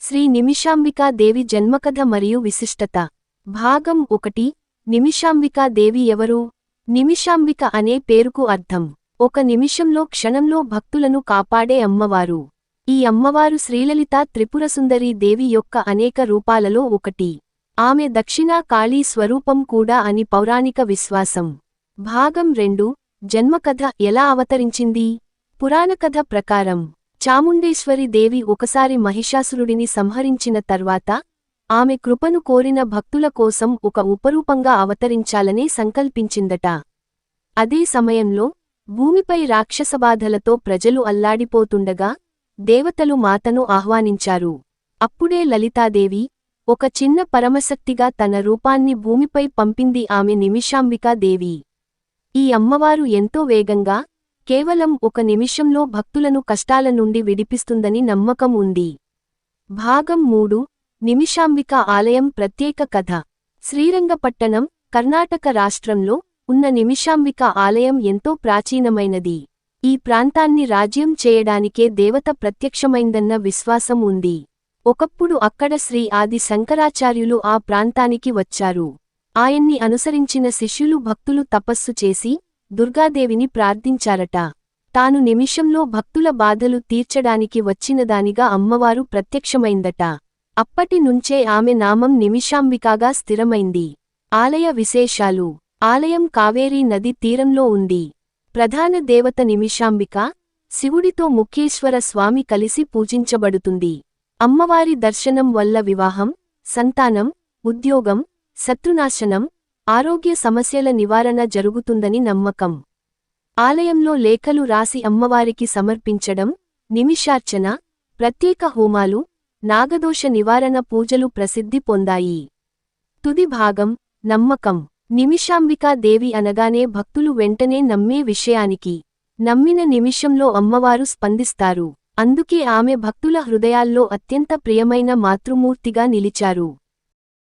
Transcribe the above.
శ్రీ నిమిషాంబికాదేవి జన్మకథ మరియు విశిష్టత. భాగం ఒకటి. నిమిషాంబికాదేవి ఎవరు? నిమిషాంబిక అనే పేరుకు అర్థం. ఒక నిమిషంలో క్షణంలో భక్తులను కాపాడే అమ్మవారు. ఈ అమ్మవారు శ్రీలలిత త్రిపురసుందరీ దేవి యొక్క అనేక రూపాలలో ఒకటి. ఆమె దక్షిణా కాళీ స్వరూపం కూడా అని పౌరాణిక విశ్వాసం. భాగం రెండు. జన్మకథ ఎలా అవతరించింది? పురాణకథ ప్రకారం. చాముండేశ్వరి దేవి ఒకసారి మహిషాసురుడిని సంహరించిన తర్వాత ఆమె కృపను కోరిన భక్తుల కోసం ఒక ఉపరూపంగా అవతరించాలని సంకల్పించిందట. అదే సమయంలో భూమిపై రాక్షసబాధలతో ప్రజలు అల్లాడిపోతుండగా దేవతలు మాతను ఆహ్వానించారు. అప్పుడే లలితాదేవి ఒక చిన్న పరమశక్తిగా తన రూపాన్ని భూమిపై పంపింది ఆమె నిమిషాంబికా దేవి. ఈ అమ్మవారు ఎంతో వేగంగా కేవలం ఒక నిమిషంలో భక్తులను కష్టాల నుండి విడిపిస్తుందని నమ్మకం ఉంది. భాగం మూడు. నిమిషాంబిక ఆలయం ప్రత్యేక కథ. శ్రీరంగపట్టణం కర్ణాటక రాష్ట్రంలో ఉన్న నిమిషాంబిక ఆలయం ఎంతో ప్రాచీనమైనది. ఈ ప్రాంతాన్ని రాజ్యం చేయడానికే దేవత ప్రత్యక్షమైందన్న విశ్వాసం ఉంది. ఒకప్పుడు అక్కడ శ్రీ ఆది శంకరాచార్యులు ఆ ప్రాంతానికి వచ్చారు. ఆయన్ని అనుసరించిన శిష్యులు భక్తులు తపస్సు చేసి దుర్గాదేవిని ప్రార్థించారట. తాను నిమిషంలో భక్తుల బాధలు తీర్చడానికి వచ్చినదానిగా అమ్మవారు ప్రత్యక్షమైందట. అప్పటి నుంచే ఆమె నామం నిమిషాంబికాగా స్థిరమైంది. ఆలయ విశేషాలు. ఆలయం కావేరీ నది తీరంలో ఉంది. ప్రధాన దేవత నిమిషాంబిక శివుడితో ముఖేశ్వర స్వామి కలిసి పూజించబడుతుంది. అమ్మవారి దర్శనం వల్ల వివాహం సంతానం ఉద్యోగం శత్రునాశనం ఆరోగ్య సమస్యల నివారణ జరుగుతుందని నమ్మకం. ఆలయంలో లేఖలు రాసి అమ్మవారికి సమర్పించడం నిమిషార్చన ప్రత్యేక హోమాలు నాగదోష నివారణ పూజలు ప్రసిద్ధి పొందాయి. తుది భాగం నమ్మకం. నిమిషాంబికా దేవి అనగానే భక్తులు వెంటనే నమ్మే విషయానికి. నమ్మిన నిమిషంలో అమ్మవారు స్పందిస్తారు. అందుకే ఆమె భక్తుల హృదయాల్లో అత్యంత ప్రియమైన మాతృమూర్తిగా నిలిచారు.